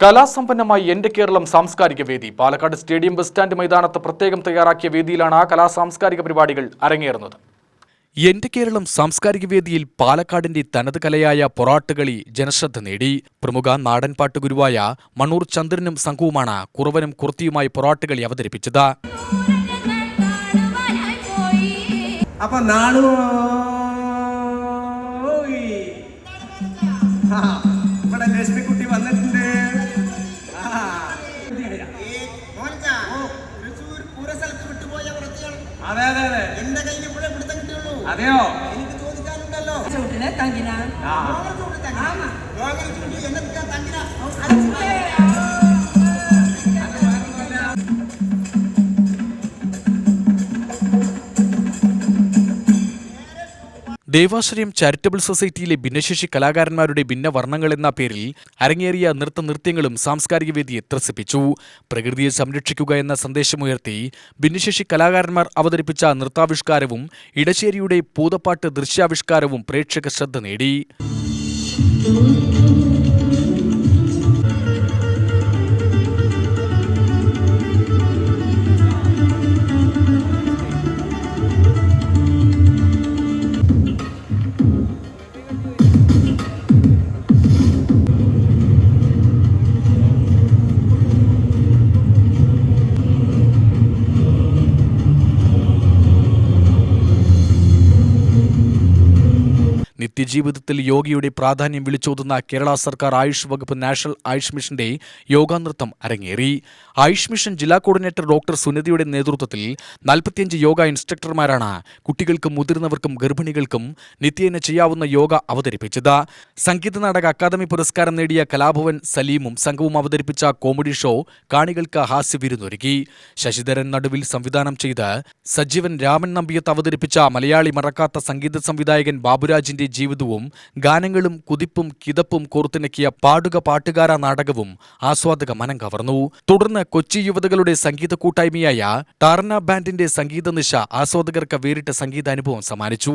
കലാസമ്പന്നമായി എന്റെ കേരളം സാംസ്കാരിക വേദി പാലക്കാട് സ്റ്റേഡിയം ബസ് സ്റ്റാൻഡ് മൈതാനത്ത് പ്രത്യേകം തയ്യാറാക്കിയ വേദിയിലാണ് ആ കലാസാംസ്കാരിക പരിപാടികൾ അരങ്ങേറുന്നത് എന്റെ കേരളം സാംസ്കാരിക വേദിയിൽ പാലക്കാടിന്റെ തനത് കലയായ പൊറാട്ടുകളി ജനശ്രദ്ധ നേടി പ്രമുഖ നാടൻപാട്ട് ഗുരുവായ മണ്ണൂർ ചന്ദ്രനും സംഘവുമാണ് കുറവനും കുർത്തിയുമായി പൊറാട്ടുകളി അവതരിപ്പിച്ചത് അപ്പൊ നാണു അതെ അതെ അതെ. എന്റെ കയ്യിൽ ഇവിടെ പിടുത്തം കിട്ടിയുള്ളൂ. അതെയോ? എനിക്ക് ചോദിക്കാനുണ്ടല്ലോ. ചൂട്ടിലെ തങ്കിന. ആ. ദേവാശ്രയം ചാരിറ്റബിൾ സൊസൈറ്റിയിലെ ഭിന്നശേഷി കലാകാരന്മാരുടെ ഭിന്നവർണങ്ങൾ എന്ന പേരിൽ അരങ്ങേറിയ നൃത്തനൃത്യങ്ങളും സാംസ്കാരിക വേദിയെ ത്രസിപ്പിച്ചു. പ്രകൃതിയെ സംരക്ഷിക്കുക എന്ന സന്ദേശമുയർത്തി ഭിന്നശേഷി കലാകാരന്മാർ അവതരിപ്പിച്ച നൃത്താവിഷ്കാരവും ഇടശ്ശേരിയുടെ പൂതപ്പാട്ട് ദൃശ്യാവിഷ്കാരവും പ്രേക്ഷക ശ്രദ്ധ നേടി. നിത്യജീവിതത്തിൽ യോഗയുടെ പ്രാധാന്യം വിളിച്ചോതുന്ന കേരള സർക്കാർ ആയുഷ് വകുപ്പ് നാഷണൽ ആയുഷ് മിഷന്റെ യോഗാനൃത്തം അരങ്ങേറി. ആയുഷ് മിഷൻ ജില്ലാ കോർഡിനേറ്റർ ഡോക്ടർ സുനിതയുടെ നേതൃത്വത്തിൽ നാൽപ്പത്തിയഞ്ച് യോഗ ഇൻസ്ട്രക്ടർമാരാണ് കുട്ടികൾക്കും മുതിർന്നവർക്കും ഗർഭിണികൾക്കും നിത്യേന ചെയ്യാവുന്ന യോഗ അവതരിപ്പിച്ചത്. സംഗീത നാടക അക്കാദമി പുരസ്കാരം നേടിയ കലാഭവൻ സലീമും സംഘവും അവതരിപ്പിച്ച കോമഡി ഷോ കാണികൾക്ക് ഹാസ്യവിരുന്നൊരുക്കി ശശിധരൻ നടുവിൽ സംവിധാനം ചെയ്ത് സജീവൻ രാമൻ നമ്പിയത്ത് അവതരിപ്പിച്ച മലയാളി മറക്കാത്ത സംഗീത സംവിധായകൻ ബാബുരാജിന്റെ ജീവിതവും ഗാനങ്ങളും കുതിപ്പും കിതപ്പും കോർത്തിണക്കിയ പാടുക പാട്ടുകാര നാടകവും ആസ്വാദക മനം കവർന്നു. തുടർന്ന് കൊച്ചി യുവതകളുടെ സംഗീത കൂട്ടായ്മയായ ടാർന ബാൻഡിന്റെ സംഗീത നിശ ആസ്വാദകർക്ക് വേറിട്ട സംഗീതാനുഭവം സമ്മാനിച്ചു.